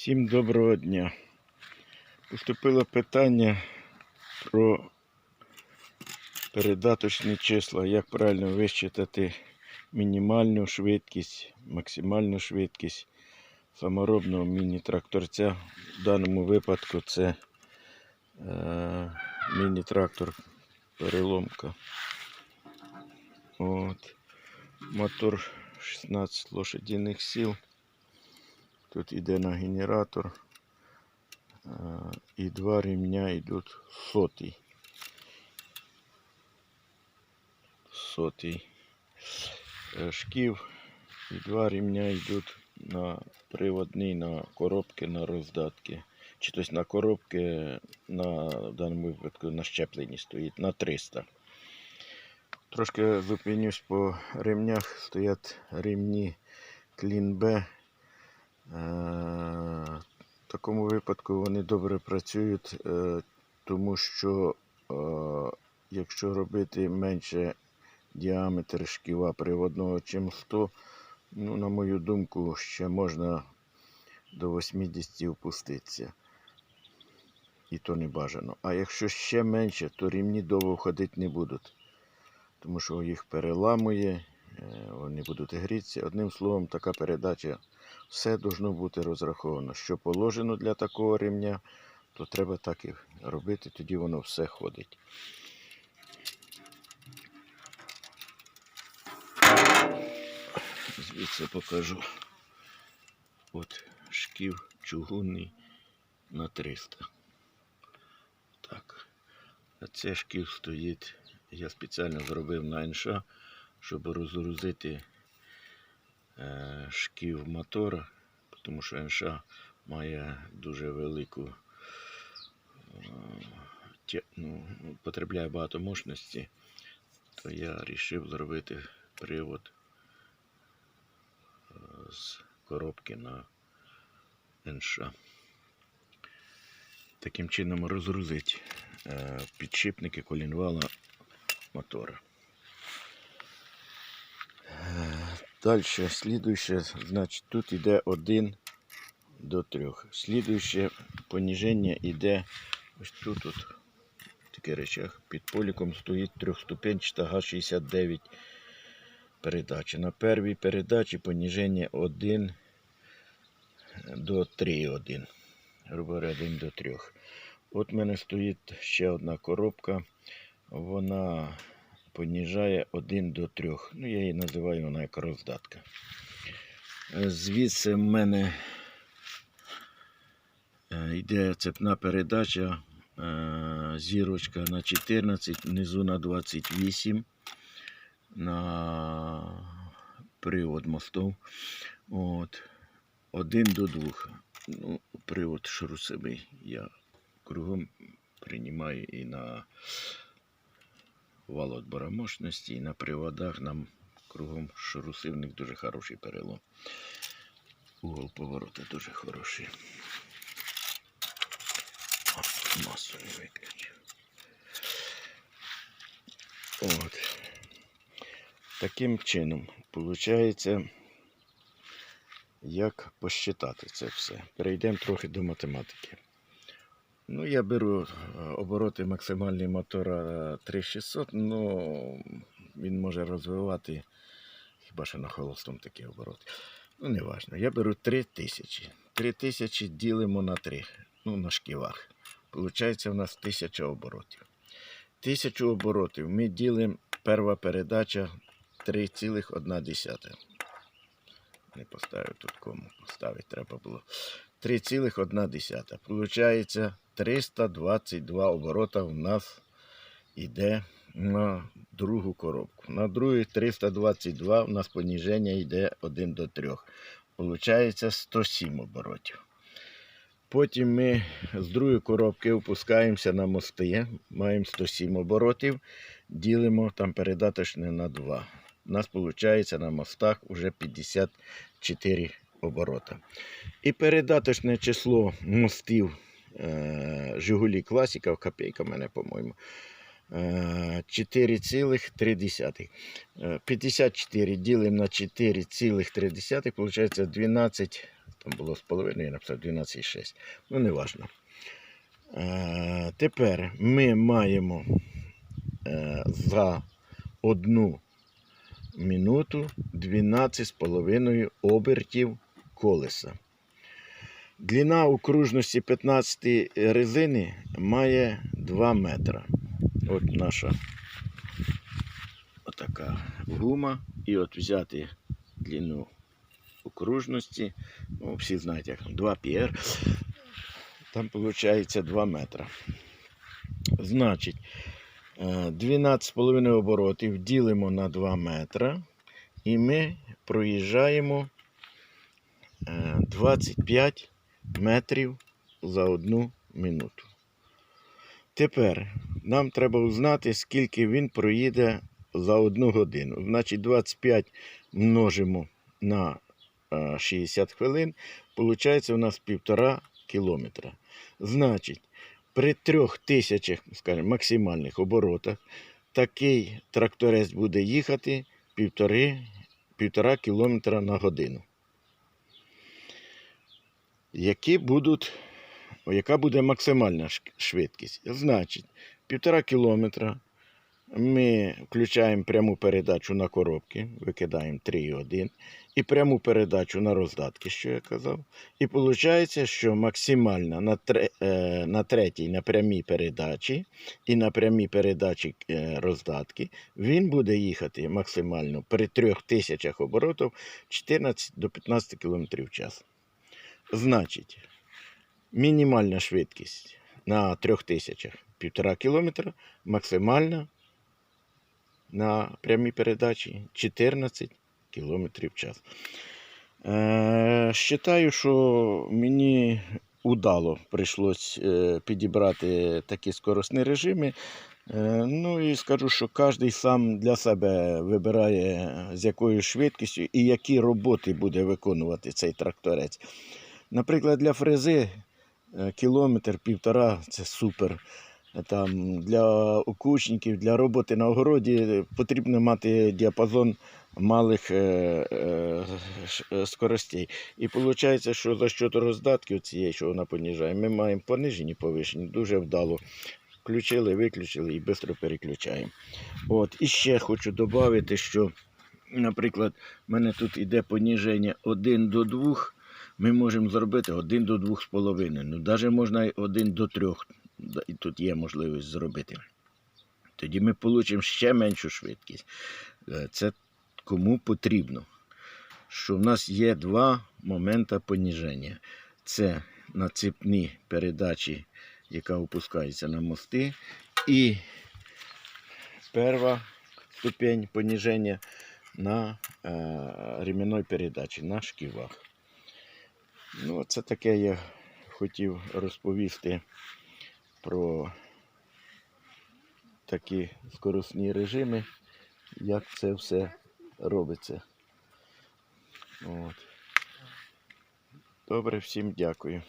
Всім доброго дня. Поступило питання про передаточні числа, як правильно вищитати мінімальну швидкість, максимальну швидкість саморобного міні-тракторця. В даному випадку це е, міні-трактор переломка. От. Мотор 16 лошадиних сил. Тут йде на генератор. І два ремня йдуть сотий. Сотий е, шків. І два ремня йдуть на приводний на коробки, на роздатки. Чи тобто на коробки на в даному випадку на щепленні стоїть на 300. Трошки зупинюсь по ремнях. Стоять ремні Clean B. Е, В такому випадку вони добре працюють, е, тому що е, якщо робити менше діаметр шківа приводного, чим 100, ну, на мою думку, ще можна до 80 опуститися. І то не бажано. А якщо ще менше, то рівні довго ходити не будуть. Тому що їх переламує, вони будуть грітися. Одним словом, така передача все должно бути розраховано. Що положено для такого ремня, то треба так і робити, тоді воно все ходить. Звідси покажу. От шків чугунний на 300. Так. А це шків стоїть. Я спеціально зробив на НШ, щоб розгрузити шків мотора, тому що НШ має дуже велику, е, ну, потребляє багато мощності, то я вирішив зробити привод е, з коробки на НШ. Таким чином розгрузити е, підшипники колінвала мотора. Далі, слідуюче, значить, тут йде 1 до 3. Слідуюче поніження йде ось тут, от, в таких речах. Під поліком стоїть трьохступенчата Г69 передача. На первій передачі поніження 1 до 3,1. Грубо говоря, 1 до 3. От в мене стоїть ще одна коробка. Вона поніжає 1 до 3. Ну, я її називаю вона як роздатка. Е, Звідси в мене е, йде цепна передача, е, зірочка на 14, внизу на 28 на привод мостов. От. 1 до 2. Ну, привод шрусовий. Я кругом приймаю і на вал отбора мощності, і на приводах нам кругом шруси, в них дуже хороший перелом. Угол поворота дуже хороший. О, Масу не виключив. От. Таким чином, виходить, як посчитати це все. Перейдемо трохи до математики. Ну, я беру е, обороти максимальний мотора 3600, ну він може розвивати хіба що на холостому такі обороти. Ну, не важно. Я беру 3000. 3000 ділимо на 3, ну, на шківах. Получається у нас 1000 оборотів. 1000 оборотів ми ділимо перша передача 3,1. Не поставив тут кому поставити треба було. 3,1. Получається 322 оборота у нас йде на другу коробку. На другій 322 у нас поніження йде 1 до 3. Получається 107 оборотів. Потім ми з другої коробки опускаємося на мости, маємо 107 оборотів, ділимо там передаточне на 2. У нас виходить на мостах вже 54 оборота. І передаточне число мостів е, Жигулі Класіка, копійка мене, по-моєму. е, 4,3. Е, 54 ділимо на 4,3, виходить 12 Там було з половиною, я написав 12,6. Ну, не важно. Е, тепер ми маємо е, за одну минуту 12,5 обертів колеса. Длина окружності 15 резини має 2 метра. От наша отака гума. І от взяти длину окружності, ну, всі знають, як там 2 пір. Там виходить 2 метра. Значить, е, 12,5 оборотів ділимо на 2 метра. І ми проїжджаємо е, 25 метрів за одну минуту. Тепер нам треба узнати, скільки він проїде за одну годину. Значить, 25 множимо на е, 60 хвилин, виходить у нас півтора кілометра. Значить, при трьох тисячах, скажімо, максимальних оборотах такий тракторець буде їхати півтори, півтора кілометра на годину. Які будуть, яка буде максимальна швидкість? Значить, півтора кілометра ми включаємо пряму передачу на коробки, викидаємо 3,1 і пряму передачу на роздатки, що я казав. І виходить, що максимальна на, е, на третій на прямій передачі і на прямій передачі е, роздатки він буде їхати максимально при 3000 оборотів 14 до 15 км в час. Значить, мінімальна швидкість на 3000 1,5 км, максимальна на прямій передачі 14 км в час. Е, Считаю, що мені удало прийшлось е, підібрати такі скоростні режими. Е, Ну і скажу, що кожен сам для себе вибирає з якою швидкістю і які роботи буде виконувати цей тракторець. Наприклад, для фрези е, кілометр півтора це супер. Там для окучників, для роботи на огороді потрібно мати діапазон малих е, е, е, скоростей. І виходить, що за счет роздатків цієї, що вона поніжає, ми маємо понижені, повишені, дуже вдало. Включили, виключили і швидко переключаємо. От. І ще хочу додати, що, наприклад, в мене тут іде поніження 1 до 2, ми можемо зробити 1 до 2,5. Ну, навіть можна і 1 до 3. І тут є можливість зробити. Тоді ми отримаємо ще меншу швидкість. Е, Це кому потрібно. Що в нас є два моменти поніження. Це на цепні передачі, яка опускається на мости, і перша ступень поніження на е, ремінної передачі, на шківах. Ну, це таке я хотів розповісти про такі скоростні режими, як це все робиться. От. Добре, всім дякую.